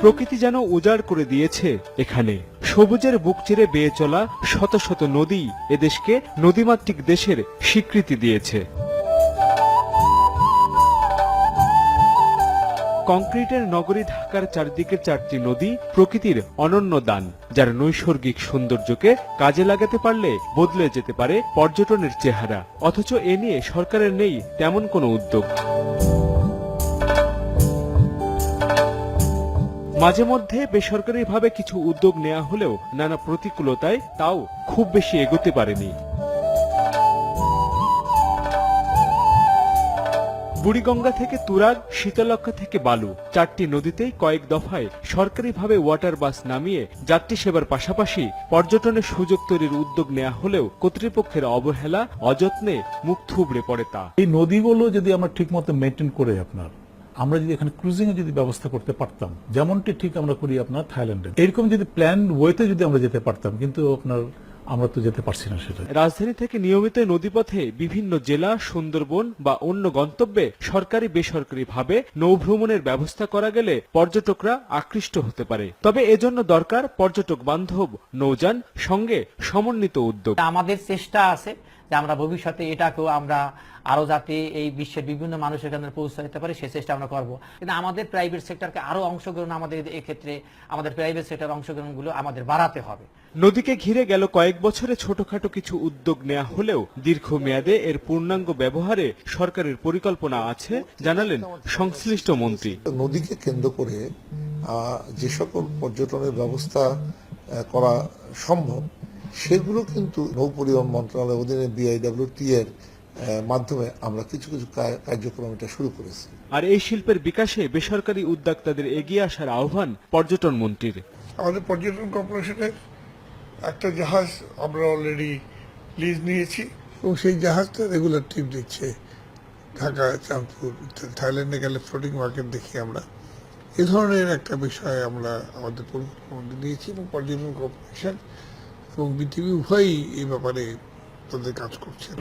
প্রকৃতি যেন উজাড় করে দিয়েছে এখানে। সবুজের বুক চিরে বেয়ে চলা শত শত নদী এদেশকে নদীমাতৃক দেশের স্বীকৃতি দিয়েছে। কংক্রিটের নগরী ঢাকার চারদিকের চারটি নদী প্রকৃতির অনন্য দান, যার নৈসর্গিক সৌন্দর্যকে কাজে লাগাতে পারলে বদলে যেতে পারে পর্যটনের চেহারা। অথচ এ নিয়ে সরকারের নেই তেমন কোনো উদ্যোগ। মাঝে মধ্যে বেসরকারিভাবে কিছু উদ্যোগ নেওয়া হলেও নানা প্রতিকূলতায় তাও খুব বেশি এগোতে পারেনি। বুড়িগঙ্গা থেকে তুরাগ শীতলক্ষা থেকে বালু চারটি নদীতেই কয়েক দফায় সরকারিভাবে ওয়াটার বাস নামিয়ে যাত্রী সেবার পাশাপাশি পর্যটনের সুযোগ তৈরির উদ্যোগ নেওয়া হলেও কর্তৃপক্ষের অবহেলা, অযত্নে মুখ থুবড়ে পড়ে তা। এই নদীগুলো যদি আমরা ঠিক মতো মেনটেন করে আপনার আমরা যদি এখানে ক্রুজিং এর যদি ব্যবস্থা করতে পারতাম যেমনটি ঠিক আমরা করি আপনার থাইল্যান্ডে। এরকম যদি প্ল্যান ওয়েতে যদি আমরা যেতে পারতাম কিন্তু আপনার আমরা তো যেতে পারছি না সেটা রাজধানী থেকে নিয়মিত নদীপথে বিভিন্ন জেলা সুন্দরবন বা অন্য গন্তব্যে সরকারি বেসরকারি ভাবে নৌভ্রমণের ব্যবস্থা করা গেলে পর্যটকরা আকৃষ্ট হতে পারে। তবে এজন্য দরকার পর্যটক বান্ধব নৌযান সঙ্গে সমন্বিত উদ্যোগ। আমাদের চেষ্টা আছে যে আমরা ভবিষ্যতে এটাকেও আমরা আরও যাতে এই বিশ্বের বিভিন্ন মানুষের কাছে পৌঁছে দিতে পারি সে চেষ্টা আমরা করব। কিন্তু আমাদের প্রাইভেট সেক্টরকে আরও অংশগ্রহণ আমাদের এক্ষেত্রে আমাদের প্রাইভেট সেক্টর অংশগ্রহণগুলো আমাদের বাড়াতে হবে। নদীকে ঘিরে গেল কয়েক বছরে ছোটখাটো কিছু উদ্যোগ নেওয়া হলেও দীর্ঘমেয়াদে এর পূর্ণাঙ্গ ব্যবহারে সরকারের পরিকল্পনা আছে জানালেন সংশ্লিষ্ট মন্ত্রী। নদীকে কেন্দ্র করে আহ, যে সকল পর্যটনের ব্যবস্থা আহ, করা সম্ভব সেগুলো কিন্তু নৌ পরিবহন মন্ত্রণালয়ের অধীনে বিআইডব্লিউটি এর মাধ্যমে আমরা কিছু কিছু কার্যক্রম এটা শুরু করেছি। আর এই শিল্পের বিকাশে বেসরকারি উদ্যোক্তাদের এগিয়ে আসার আহ্বান পর্যটন মন্ত্রীর। আমাদের পর্যটন কর্পোরেশনের একটা জাহাজ আমরা অলরেডি লিজ নিয়েছি এবং সেই জাহাজটা রেগুলার ট্রিপ দিচ্ছে ঢাকা চাঁদপুর থাইল্যান্ডে গেলে ফ্লোটিং মার্কেট দেখি আমরা। এ ধরনের একটা বিষয় আমরা আমাদের পরিকল্পনার মধ্যে নিয়েছি এবং পর্যটন কর্পোরেশন এবং বিটিভি উভয়ই এই ব্যাপারে তাদের কাজ করছেন